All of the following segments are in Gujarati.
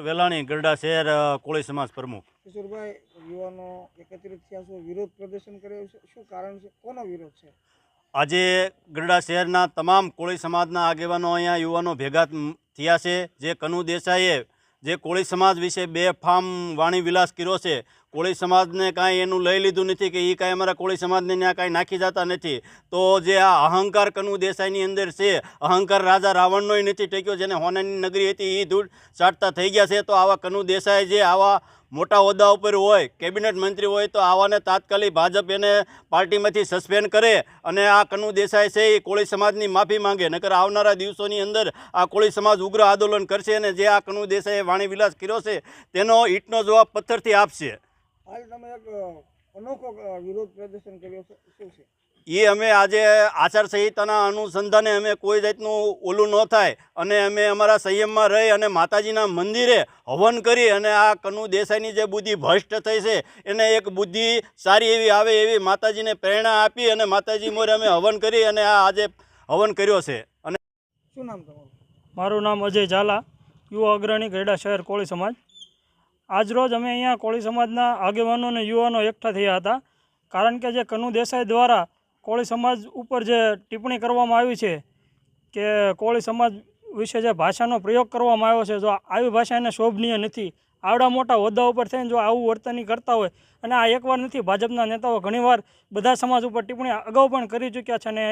વેલાણી ગરડા શહેર કોળી સમાજ પ્રમુખ. કિશોરભાઈ યુવાનો એકત્રિત થયા છો વિરોધ પ્રદર્શન કર્યો છે. શું કારણ છે? કોનો વિરોધ છે? આજે ગરડા શહેરના તમામ કોળી સમાજના આગેવાનો અહીંયા યુવાનો ભેગા થયા છે. જે કનુ દેસાઈએ જે કોળી સમાજ વિશે બે ફામ વાણી વિલાસ કર્યો છે કોળી સમાજને કાંઈ એનું લઈ લીધું નથી કે એ કાંઈ અમારા કોળી સમાજને ત્યાં કાંઈ નાખી જતા નથી. તો જે આ અહંકાર કનુ દેસાઈની અંદર છે, અહંકાર રાજા રાવણનોય નથી ટેક્યો, જેને હોનાની નગરી હતી એ ધૂળ ચાટતા થઈ ગયા છે, તો આવા કનુ દેસાઈ જે આવા મોટા હોદ્દા ઉપર હોય, કેબિનેટ મંત્રી હોય, તો આવાને તાત્કાલિક ભાજપ એને પાર્ટીમાંથી સસ્પેન્ડ કરે અને આ કનુ દેસાઈ છે એ કોળી સમાજની માફી માંગે. નકર આવનારા દિવસોની અંદર આ કોળી સમાજ ઉગ્ર આંદોલન કરશે અને જે આ કનુ દેસાઈએ વાણી વિલાસ કર્યો છે, તેનો ઈંટનો જવાબ પથ્થરથી આપશે. હાલ તમે એક અનોખો વિરોધ પ્રદર્શન કર્યો છે. શું છે? એ અમે આજે આચારસંહિતાના અનુસંધાને અમે કોઈ જાતનું ઓલું ન થાય અને અમે અમારા સંયમમાં રહી અને માતાજીના મંદિરે હવન કરી અને આ કનુ દેસાઈની જે બુદ્ધિ ભ્રષ્ટ થઈ છે એને એક બુદ્ધિ સારી એવી આવે એવી માતાજીને પ્રેરણા આપી અને માતાજી મોરે અમે હવન કરી અને આ આજે હવન કર્યો છે. અને શું નામ તમારું? મારું નામ અજય ઝાલા યુવા અગ્રણી ગરડા શહેર કોળી સમાજ. આજરોજ અમે અહીંયા કોળી સમાજના આગેવાનો અને યુવાનો એકઠા થયા હતા. કારણ કે જે કનુ દેસાઈ દ્વારા કોળી સમાજ ઉપર જે ટિપ્પણી કરવામાં આવી છે કે કોળી સમાજ વિશે જે ભાષાનો પ્રયોગ કરવામાં આવ્યો છે, જો આવી ભાષા એને શોભનીય નથી. આવડા મોટા હોદ્દા ઉપર થઈને જો આવું વર્તની કરતા હોય અને આ એકવાર નથી, ભાજપના નેતાઓ ઘણીવાર બધા સમાજ ઉપર ટિપ્પણી અગાઉ પણ કરી ચૂક્યા છે અને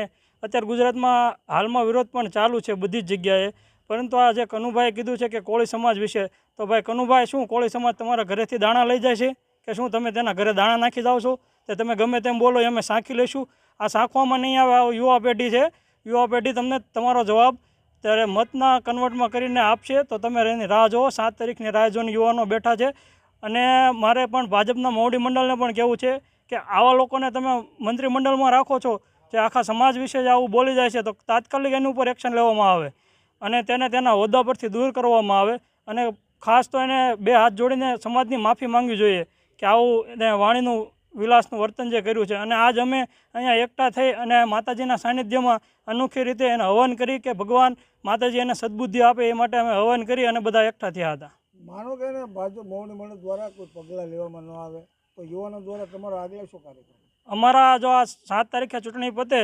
અત્યારે ગુજરાતમાં હાલમાં વિરોધ પણ ચાલુ છે બધી જ જગ્યાએ. પરંતુ આ જે કનુભાઈએ કીધું છે કે કોળી સમાજ વિશે, તો ભાઈ કનુભાઈ શું? કોળી સમાજ તમારા ઘરેથી દાણા લઈ જાય છે? કે શું તમે તેના ઘરે દાણા નાખી જાઓ છો? તે તમે ગમે તેમ બોલો અમે સાંખી લઈશું. આ સાંખવામાં નહીં આવે યુવા પેઢી છે. યુવા પેઢી તમને તમારો જવાબ ત્યારે મતના કન્વર્ટમાં કરીને આપશે. તો તમે એની રાહ જુઓ. સાત તારીખની રાહ જોઈને યુવાનો બેઠા છે. અને મારે પણ ભાજપના મોવડી મંડળને પણ કહેવું છે કે આવા લોકોને તમે મંત્રીમંડળમાં રાખો છો, જે આખા સમાજ વિશે જ આવું બોલી જાય છે, તો તાત્કાલિક એની ઉપર એક્શન લેવામાં આવે. અને તેને તેના હોદ્દા પરથી દૂર કરવામાં આવે. અને ખાસ તો એને બે હાથ જોડીને સમાજની માફી માંગવી જોઈએ કે આવું એને વાણીનું વિલાસનું વર્તન જે કર્યું છે. અને આજ અમે અહીંયા એકઠા થઈ અને માતાજીના સાનિધ્યમાં અનોખી રીતે એને હવન કરી કે ભગવાન માતાજી એને સદબુદ્ધિ આપે એ માટે અમે હવન કરી અને બધા એકઠા થયા હતા. માનો કે ભાજપ મૌની મંડળ દ્વારા કોઈ પગલાં લેવામાં ન આવે તો યુવાનો દ્વારા તમારો આગળ શું કાર્યક્રમ? અમારા જો આ સાત તારીખે ચૂંટણી પતે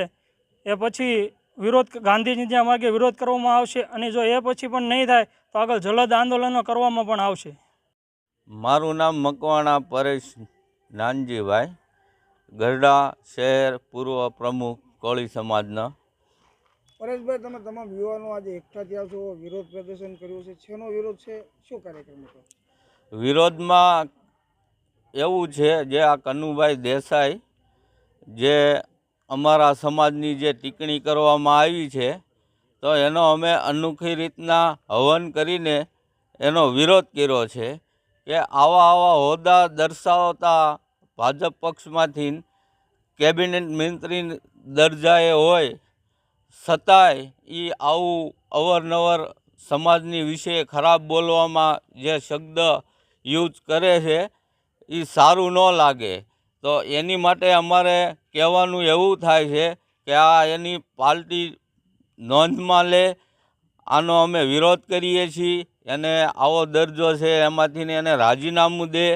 એ પછી વિરોધ ગાંધીજીના માર્ગે વિરોધ કરવામાં આવશે અને જો એ પછી પણ નહીં થાય તો આગળ જલદ આંદોલનો કરવામાં પણ આવશે. મારું નામ મકવાણા પરેશ નાનજીભાઈ ગરડા શહેર પૂર્વ પ્રમુખ કોળી સમાજના. પરેશભાઈ તમે તમામ યુવાનો આજે એકઠા થયા છો વિરોધ પ્રદર્શન કર્યું છે છેનો વિરોધ છે શું કાર્યક્રમ હતો? વિરોધમાં એવું છે જે આ કનુભાઈ દેસાઈ જે અમારા સમાજની જે ટીકણી કરવામાં આવી છે, તો એનો અમે અનોખી રીતના હવન કરીને એનો વિરોધ કર્યો છે કે આવા આવા હોદ્દા દર્શાવતા ભાજપ પક્ષમાંથી કેબિનેટ મંત્રી દરજાએ હોય, છતાંય એ આવું અવરનવર સમાજની વિશે ખરાબ બોલવામાં જે શબ્દ યુઝ કરે છે એ સારું ન લાગે. તો એની માટે અમારે કહેવાનું એવું થાય છે કે આ એની પાર્ટી નોંધમાં લે. આનો અમે વિરોધ કરીએ છીએ. એને આવો દરજ્જો છે એમાંથીને એને રાજીનામું દે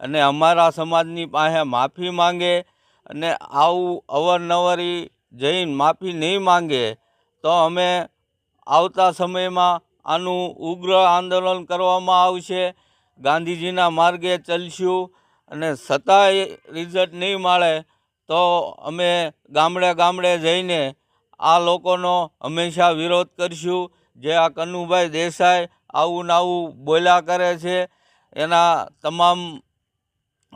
અને અમારા સમાજની પાસે માફી માંગે અને આવું અવરનવરી જઈને માફી નહીં માંગે તો અમે આવતા સમયમાં આનું ઉગ્ર આંદોલન કરવામાં આવશે. ગાંધીજીના માર્ગે ચાલશું. અને છતાંય રિઝલ્ટ નહીં મળે, તો અમે ગામડે ગામડે જઈને આ લોકોનો હંમેશા વિરોધ કરીશું. જે આ કનુભાઈ દેસાઈ આવું ને આવું બોલ્યા કરે છે, એના તમામ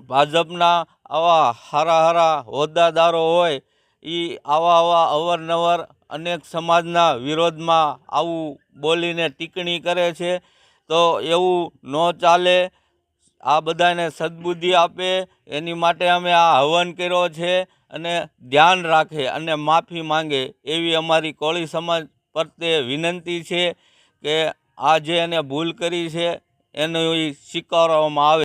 ભાજપના આવા હારા હારા હોદ્દાદારો હોય એ આવા આવા અવારનવાર અનેક સમાજના વિરોધમાં આવું બોલીને ટીકણી કરે છે. તો એવું ન ચાલે. આ બધાને સદબુદ્ધિ આપે, એની માટે અમે આ હવન કર્યો છે અને ધ્યાન રાખે અને માફી માંગે એવી અમારી કોળી સમાજ પ્રત્યે વિનંતી છે કે આ જે એને ભૂલ કરી છે, એનો સ્વીકારવામાં આવે.